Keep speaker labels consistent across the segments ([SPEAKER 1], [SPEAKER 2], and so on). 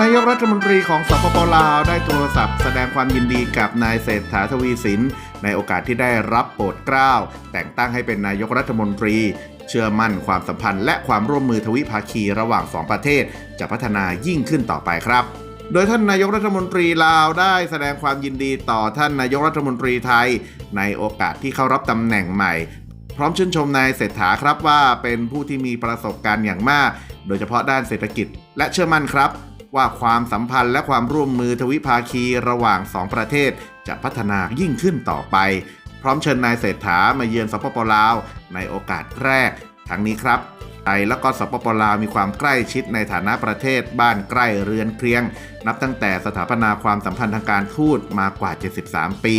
[SPEAKER 1] นายกรัฐมนตรีของสปปลาวได้โทรศัพท์แสดงความยินดีกับนายเศรษฐาทวีสิน ในโอกาสที่ได้รับโปรดเกล้า แต่งตั้งให้เป็นนายกรัฐมนตรี เชื่อมั่นความสัมพันธ์และความร่วมมือทวิภาคีระหว่างสองประเทศ จะพัฒนายิ่งขึ้นต่อไปครับ โดยท่านนายกรัฐมนตรีลาวได้แสดงความยินดีต่อท่านนายกรัฐมนตรีไทย ในโอกาสที่เข้ารับตำแหน่งใหม่ พร้อมชื่นชมนายเศรษฐาครับว่าเป็นผู้ที่มีประสบการณ์อย่างมาก โดยเฉพาะด้านเศรษฐกิจ และเชื่อมั่นครับ ว่าความสัมพันธ์และความร่วมมือทวิภาคีระหว่างสองประเทศ จะพัฒนายิ่งขึ้นต่อไป พร้อมเชิญนายเศรษฐามาเยือนสปปลาว ในโอกาสแรกทั้งนี้ครับ ไทยและก็สปปลาวมีความใกล้ชิดในฐานะประเทศบ้านใกล้เรือนเคียง นับตั้งแต่สถาปนาความสัมพันธ์ทางการทูตมากว่า 73 ปี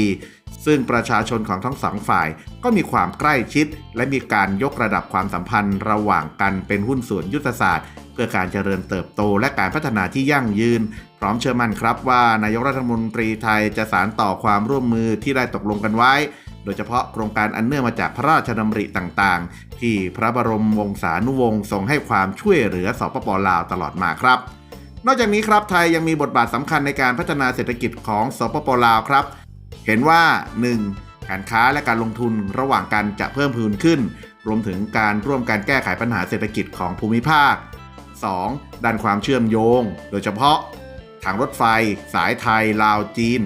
[SPEAKER 1] ซึ่งประชาชนของทั้งสองฝ่ายก็มีความใกล้ชิด และมีการยกระดับความสัมพันธ์ระหว่างกันเป็นหุ้นส่วนยุทธศาสตร์เพื่อการเจริญเติบโตและการพัฒนาที่ยั่งยืน พร้อมเชื่อมั่นครับว่านายกรัฐมนตรีไทยจะสานต่อความร่วมมือที่ได้ตกลงกันไว้ โดยเฉพาะโครงการอันเนื่องมาจากพระราชดำริต่างๆ ที่พระบรมวงศานุวงศ์ทรงให้ความช่วยเหลือสปปลาวตลอดมาครับ นอกจากนี้ครับไทยยังมีบทบาทสำคัญในการพัฒนาเศรษฐกิจของสปปลาวครับ เห็นว่า 1. การค้าและการลงทุนระหว่างกันจะเพิ่มพูนขึ้น รวมถึงการร่วมการแก้ไขปัญหาเศรษฐกิจของภูมิภาค 2. ด้านความเชื่อมโยง โดยเฉพาะทางรถไฟ สายไทย ลาวจีน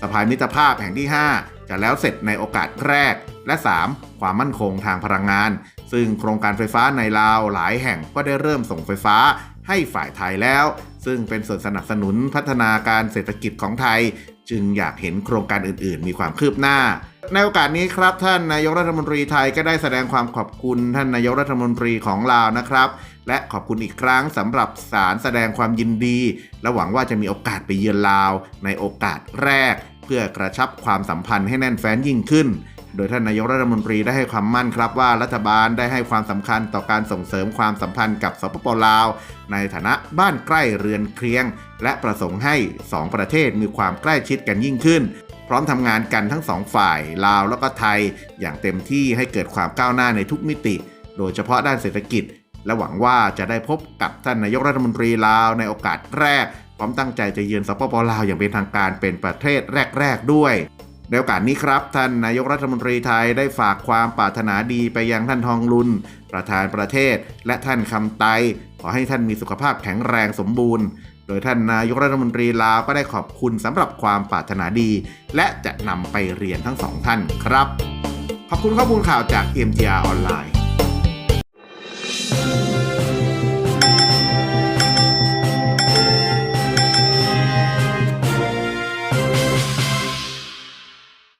[SPEAKER 1] สะพานมิตรภาพแห่งที่ 5 จะแล้วเสร็จในโอกาสแรก และ 3. ความมั่นคงทางพลังงาน ซึ่งโครงการไฟฟ้าในลาวหลายแห่งก็ได้เริ่มส่งไฟฟ้าให้ฝ่ายไทยแล้ว ซึ่งเป็นส่วนสนับสนุนพัฒนาการเศรษฐกิจของไทย จึงอยากเห็นโครงการอื่น ๆ มีความคืบหน้าในโอกาสนี้ครับท่านนายกรัฐมนตรีไทยก็ได้แสดงความขอบคุณท่านนายกรัฐมนตรีของลาวนะครับ และขอบคุณอีกครั้งสำหรับสารแสดงความยินดี และหวังว่าจะมีโอกาสไปเยือนลาวในโอกาสแรก เพื่อกระชับความสัมพันธ์ให้แน่นแฟ้นยิ่งขึ้น โดยท่านนายกรัฐมนตรีได้ให้ความมั่นครับว่ารัฐบาลได้ให้ความสำคัญต่อการส่งเสริมความสัมพันธ์กับสปปลาว ในฐานะบ้านใกล้เรือนเคียง และประสงค์ให้สองประเทศมีความใกล้ชิดกันยิ่งขึ้น พร้อมทำงานกันทั้งสองฝ่ายลาวแล้วก็ไทย อย่างเต็มที่ให้เกิดความก้าวหน้าในทุกมิติ โดยเฉพาะด้านเศรษฐกิจและหวังว่าจะได้พบกับท่านนายกรัฐมนตรีลาวในโอกาสแรก พร้อมตั้งใจจะเยือนสปปลาวอย่างเป็นทางการเป็นประเทศแรก ๆ ด้วยในโอกาสนี้ครับ ท่านนายกรัฐมนตรีไทยได้ฝากความปรารถนาดีไปยังท่านทองลุน ประธานประเทศ และท่านคำไต ขอให้ท่านมีสุขภาพแข็งแรงสมบูรณ์ โดยท่านนายกรัฐมนตรีลาวก็ได้ขอบคุณสำหรับความปรารถนาดี และจะนำไปเรียนทั้งสองท่านครับ ขอบคุณข้อมูลข่าวจาก MTR ออนไลน์